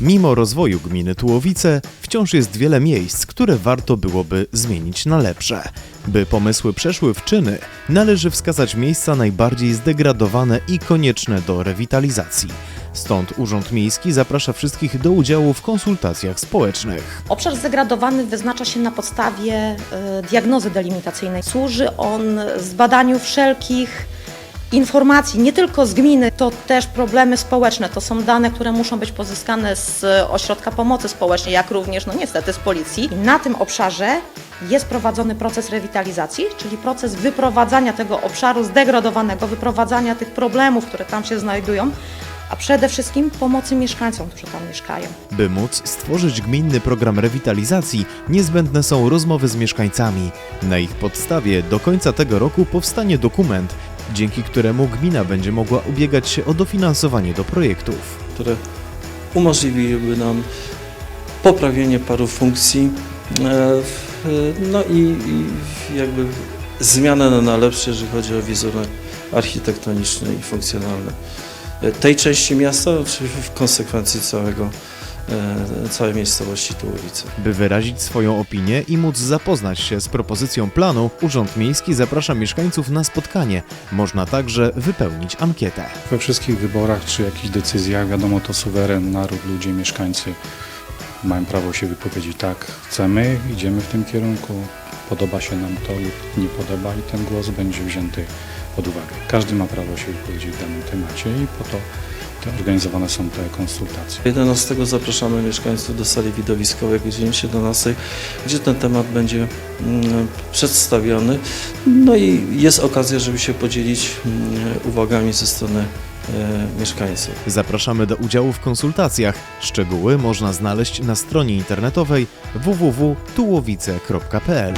Mimo rozwoju gminy Tułowice, wciąż jest wiele miejsc, które warto byłoby zmienić na lepsze. By pomysły przeszły w czyny, należy wskazać miejsca najbardziej zdegradowane i konieczne do rewitalizacji. Stąd Urząd Miejski zaprasza wszystkich do udziału w konsultacjach społecznych. Obszar zdegradowany wyznacza się na podstawie e, diagnozy delimitacyjnej. Służy on zbadaniu wszelkich informacji, nie tylko z gminy, to też problemy społeczne. To są dane, które muszą być pozyskane z ośrodka pomocy społecznej, jak również, no niestety, z policji. I na tym obszarze jest prowadzony proces rewitalizacji, czyli proces wyprowadzania tego obszaru zdegradowanego, wyprowadzania tych problemów, które tam się znajdują, a przede wszystkim pomocy mieszkańcom, którzy tam mieszkają. By móc stworzyć gminny program rewitalizacji, niezbędne są rozmowy z mieszkańcami. Na ich podstawie do końca tego roku powstanie dokument, dzięki któremu gmina będzie mogła ubiegać się o dofinansowanie do projektów. które umożliwiłyby nam poprawienie paru funkcji, e, no i, jakby zmianę na lepsze, jeżeli chodzi o wizerunek architektoniczny i funkcjonalny e, tej części miasta, czy w konsekwencji całego, całej miejscowości Tułowice. By wyrazić swoją opinię i móc zapoznać się z propozycją planu, Urząd Miejski zaprasza mieszkańców na spotkanie. Można także wypełnić ankietę. We wszystkich wyborach czy jakichś decyzjach, wiadomo, to suweren, naród, ludzie, mieszkańcy mają prawo się wypowiedzieć tak, chcemy, idziemy w tym kierunku, podoba się nam to lub nie podoba i ten głos będzie wzięty pod uwagę. Każdy ma prawo się wypowiedzieć w danym temacie i po to organizowane są te konsultacje. 11 zapraszamy mieszkańców do sali widowiskowej o godzinie 17, gdzie ten temat będzie mm, przedstawiony. No i jest okazja, żeby się podzielić mm, uwagami ze strony e, mieszkańców. Zapraszamy do udziału w konsultacjach. Szczegóły można znaleźć na stronie internetowej www.tułowice.pl.